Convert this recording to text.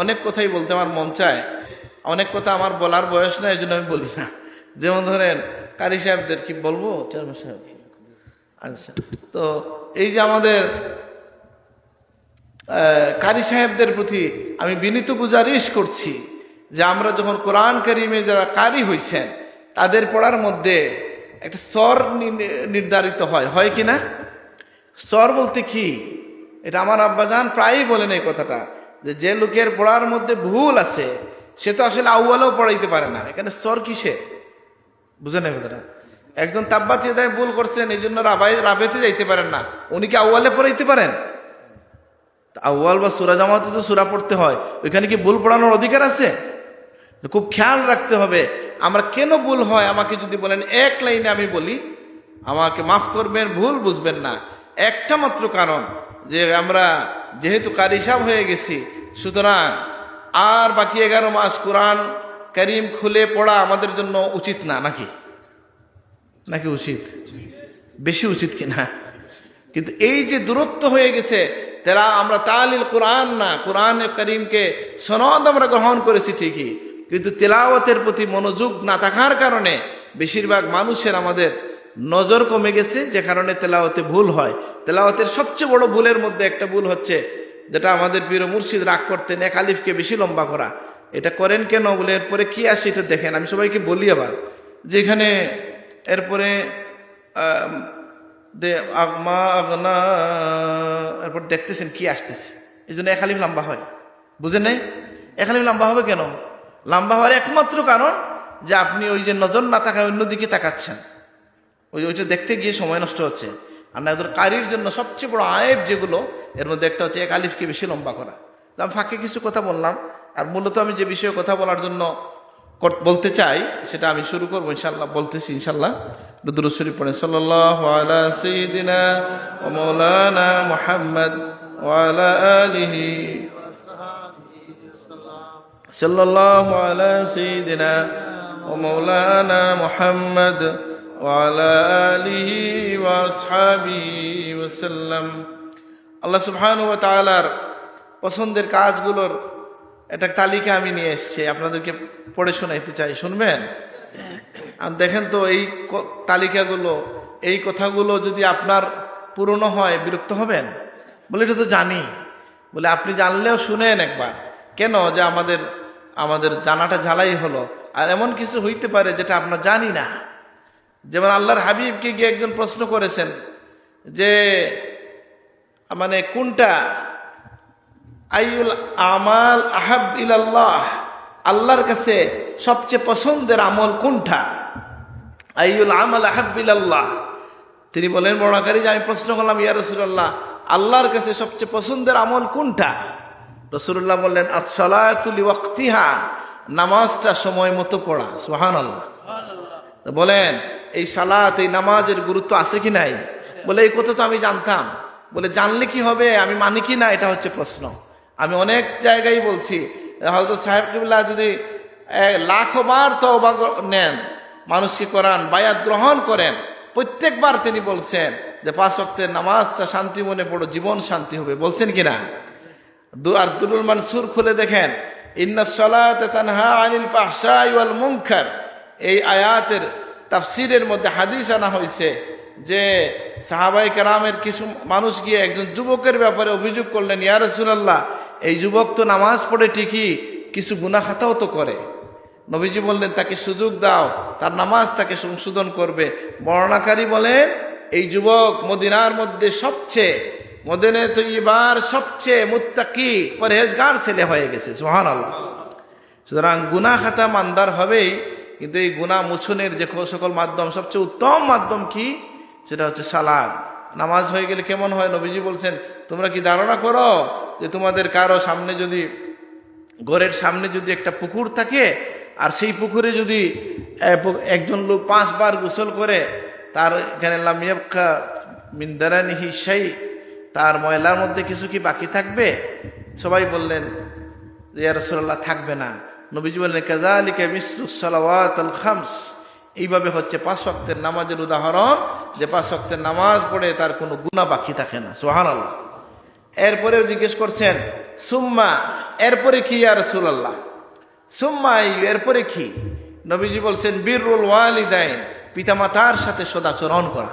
অনেক কথাই বলতে আমার মন চায়। অনেক কথা আমার বলার বয়স না এই জন্য আমি বলি না। যেমন ধরেন কারি সাহেবদের কি বলব? চেয়ারম্যান সাহেব। আচ্ছা তো এই যে আমাদের কারি সাহেবদের প্রতি আমি বিনীত গুজারিশ করছি যে আমরা যখন কোরআন করিমে যারা কারি হইছেন তাদের পড়ার মধ্যে একটা স্তর নি- নির্ধারিত হয়। হয় কি না? স্তর বলতে কি? এটা আমার আব্বাজান প্রায়ই বলেন এই কথাটা। যে যে লোকের পড়ার মধ্যে ভুল আছে, সে তো আসলে আউ্বালেও পড়াইতে পারে না। এখানে স্তর কিসে বুঝেন এই কথাটা। একজন তাব্বাতি দেয় ভুল করছেন, এই জন্য রাবাই রাবেতে যাইতে পারেন না। উনি কি আউ্বালে পড়াইতে পারেন? আউ্বাল বা সুরা জামাতে তো সুরা পড়তে হয়। ওইখানে কি ভুল পড়ানোর অধিকার আছে? খুব খেয়াল রাখতে হবে। আমরা কেন ভুল হয়? আমাকে যদি বলেন, এক লাইনে আমি বলি, আমাকে মাফ করবেন, ভুল বুঝবেন না। একটা মাত্র কারণ যে আমরা যেহেতু কারিসাব হয়ে গেছি, সুতরাং আর বাকি এগারো মাস কোরআন করিম খুলে পড়া আমাদের জন্য উচিত না, নাকি? নাকি উচিত? বেশি উচিত কিনা? কিন্তু এই যে দূরত্ব হয়ে গেছে, তারা আমরা তালিল কোরআন না, কোরআন করিমকে সনদ আমরা গ্রহণ করেছি ঠিকই, কিন্তু তেলাওয়াতের প্রতি মনোযোগ না থাকার কারণে বেশিরভাগ মানুষের আমাদের নজর কমে গেছে, যে কারণে তেলাওয়াতে ভুল হয়। তেলাওয়াতের সবচেয়ে বড় ভুলের মধ্যে একটা ভুল হচ্ছে, যেটা আমাদের প্রিয় মুর্শিদ রাগ করতেন, এক আলিফকে বেশি লম্বা করা। এটা করেন কেন? বলে এরপরে কি আসে এটা দেখেন। আমি সবাইকে বলি আবার যেখানে এরপরে এরপর দেখতেছেন কি আসতেছে। এই জন্য একালিম লম্বা হয়। বুঝেন নাই? একালিম লম্বা হবে কেন? লম্বা হওয়ার একমাত্র কারণ, যে আপনি ওই যে নজর না থাকায় অন্যদিকে তাকাচ্ছেন। ওই ওইটা দেখতে গিয়ে সময় নষ্ট হচ্ছে। আর না কারির জন্য সবচেয়ে বড় আয়ের যেগুলো, এর মধ্যে একটা হচ্ছে এক আলিফকে বেশি লম্বা করা। তো আমি ফাঁকে কিছু কথা বললাম, আর মূলত আমি যে বিষয়ে কথা বলার জন্য বলতে চাই, সেটা আমি শুরু করব ইনশাল্লাহ বলতেছি ইনশাল্লাহ রুদুর শরীফ পড়ে ওয়া মাওলানা মুহাম্মদ সাইয়্যিদিনা ওয়া মাওলানা মুহাম্মদ ওয়া আসহাবিহি ওয়া সাল্লাম আল্লাহ সুবহানাহু ওয়া তাআলার পছন্দের কাজগুলোর একটা তালিকা আমি নিয়ে এসেছি। আপনাদেরকে পড়ে শোনাইতে চাই শুনবেন? আর দেখেন তো এই তালিকাগুলো এই কথাগুলো যদি আপনার পুরনো হয় বিরক্ত হবেন? বলে এটা তো জানি। বলে আপনি জানলেও শুনেন একবার। কেন যে আমাদের আমাদের জানাটা ঝালাই হলো? আর এমন কিছু হইতে পারে যেটা আপনার জানি না। যেমন আল্লাহর হাবিবকে গিয়ে একজন প্রশ্ন করেছেন যে মানে কোনটা? আইউল আমাল আহাব ইলাল্লাহ আল্লাহর কাছে সবচেয়ে পছন্দের আমল কোনটা? আইউল আমাল আহাব ইলাল্লাহ। তিনি বলেন বর্ণাকারী যে আমি প্রশ্ন করলাম ইয়া রসুল্লাহ আল্লাহর কাছে সবচেয়ে পছন্দের আমল কোনটা? রসুল্লাহ বললেন আসলাতুলি ওয়াক্তিহা নামাজটা সময় মতো পড়া সুহান আল্লাহ বলেন এই সালাত, এই নামাজের গুরুত্ব আছে কি নাই? বলে, এই কথা তো আমি জানতাম। বলে, জানলে কি হবে? আমি মানি কি না? এটা হচ্ছে প্রশ্ন। আমি অনেক জায়গায় বলছি হয়তো সাহেব কিবুল্লাহ যদি এক লাখো বার তওবা নেন মানুষকে করান বায়াত গ্রহণ করেন, প্রত্যেকবার তিনি বলছেন যে, পাঁচ অক্টের নামাজটা শান্তি মনে পড়ো, জীবন শান্তি হবে। বলছেন কিনা আর দুরুল মানসুর খুলে দেখেন ইন্না সালাত তানহা আনিল ফাহশাই ওয়াল মুনকার। এই আয়াতের তাফসিরের মধ্যে হাদিস আনা হয়েছে যে সাহাবাই কারামের কিছু মানুষ গিয়ে একজন যুবকের ব্যাপারে অভিযোগ করলেন, ইয়া রাসূলুল্লাহ, এই যুবক তো নামাজ পড়ে ঠিকই, কিছু গুনাহ খাতাও তো করে। নবীজি বললেন, তাকে সুযোগ দাও, তার নামাজ তাকে সংশোধন করবে। বর্ণাকারী বলেন, এই যুবক মদিনার মধ্যে সবচেয়ে, মদিনে তৈবার সবচেয়ে মুত্তাকি, পরহেজগার ছেলে হয়ে গেছে সোহান আল্লাহ সুতরাং গুনা খাতা মানদার হবেই কিন্তু এই গুনা মুছনের যে সকল মাধ্যম, সবচেয়ে উত্তম মাধ্যম কি? সেটা হচ্ছে সালাদ। নামাজ হয়ে গেলে কেমন হয়? নবীজি বলছেন, তোমরা কি ধারণা করো যে তোমাদের কারও সামনে যদি, ঘরের সামনে যদি একটা পুকুর থাকে, আর সেই পুকুরে যদি একজন লোক পাঁচবার গোসল করে, তার এখানে লামিয়াবকা মিন্দারানিহি সেই তার ময়লার মধ্যে কিছু কি বাকি থাকবে? সবাই বললেন যে ইয়া রাসূলুল্লাহ, থাকবে না। নবীজি বললেন কাজালিকে মিসরুসালাওয়াত আল খামস। এইভাবে হচ্ছে পাঁচ অক্তের নামাজের উদাহরণ, যে পাঁচ অক্তের নামাজ পড়ে তার কোনো গুণা বাকি থাকে না সোহান আল্লাহ এরপরেও জিজ্ঞেস করছেন, সুম্মা, এরপরে কি আর সুলাল্লাহ সুম্মা এরপরে কি? নবীজি বলছেন, বীরুল ওয়ালিদাইন, পিতামাতার সাথে সদাচরণ করা।